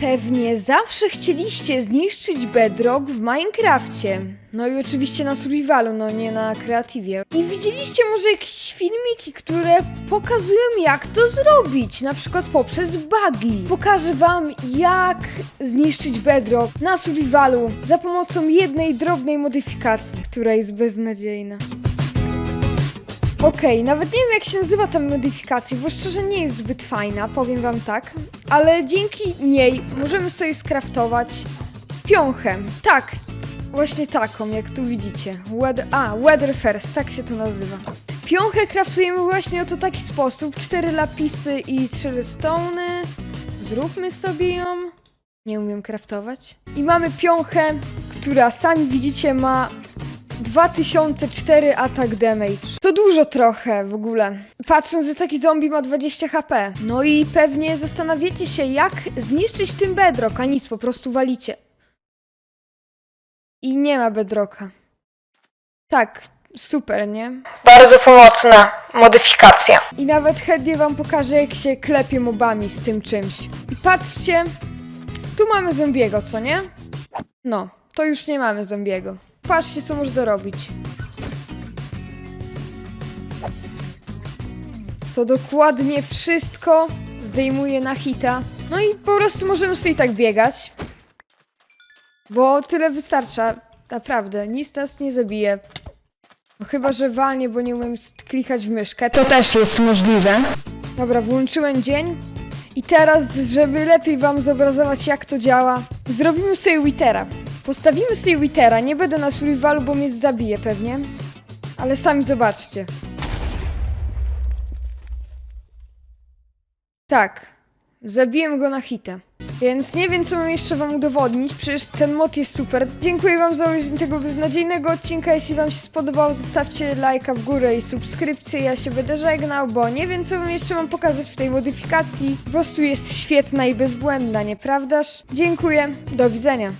Pewnie zawsze chcieliście zniszczyć bedrock w Minecrafcie. No i oczywiście na survivalu, no nie na kreatywie. I widzieliście może jakieś filmiki, które pokazują jak to zrobić, na przykład poprzez bugi. Pokażę wam jak zniszczyć bedrock na survivalu za pomocą jednej drobnej modyfikacji, która jest beznadziejna. Okej, nawet nie wiem jak się nazywa ta modyfikacja, bo szczerze nie jest zbyt fajna, powiem wam tak. Ale dzięki niej możemy sobie skraftować piąchę. Tak, właśnie taką, jak tu widzicie. Weather, a, Weather First, tak się to nazywa. Piąchę kraftujemy właśnie oto taki sposób. Cztery lapisy i trzy stony. Zróbmy sobie ją. Nie umiem kraftować. I mamy piąchę, która sami widzicie ma 2004 atak damage. To dużo trochę w ogóle. Patrząc, że taki zombie ma 20 HP. No i pewnie zastanawiacie się, jak zniszczyć tym bedrock, a nic, po prostu walicie. I nie ma bedrocka. Tak, super, nie? Bardzo pomocna modyfikacja. I nawet chętnie wam pokażę, jak się klepie mobami z tym czymś. I patrzcie, tu mamy zombiego, co nie? No, to już nie mamy zombiego. Patrzcie, co można robić. To dokładnie wszystko zdejmuje na hita. No i po prostu możemy sobie tak biegać. Bo tyle wystarcza. Naprawdę, nic nas nie zabije. No chyba, że walnie, bo nie umiem klikać w myszkę. To też jest możliwe. Dobra, włączyłem dzień. I teraz, żeby lepiej wam zobrazować, jak to działa, zrobimy sobie Witera. Postawimy sobie Witera. Nie będę na survivalu, bo mnie zabije pewnie. Ale sami zobaczcie. Tak. Zabiłem go na hita. Więc nie wiem, co mam jeszcze wam udowodnić, przecież ten mod jest super. Dziękuję wam za obejrzenie tego beznadziejnego odcinka. Jeśli wam się spodobał, zostawcie lajka w górę i subskrypcję. Ja się będę żegnał, bo nie wiem, co wam jeszcze mam pokazać w tej modyfikacji. Po prostu jest świetna i bezbłędna, nieprawdaż? Dziękuję, do widzenia.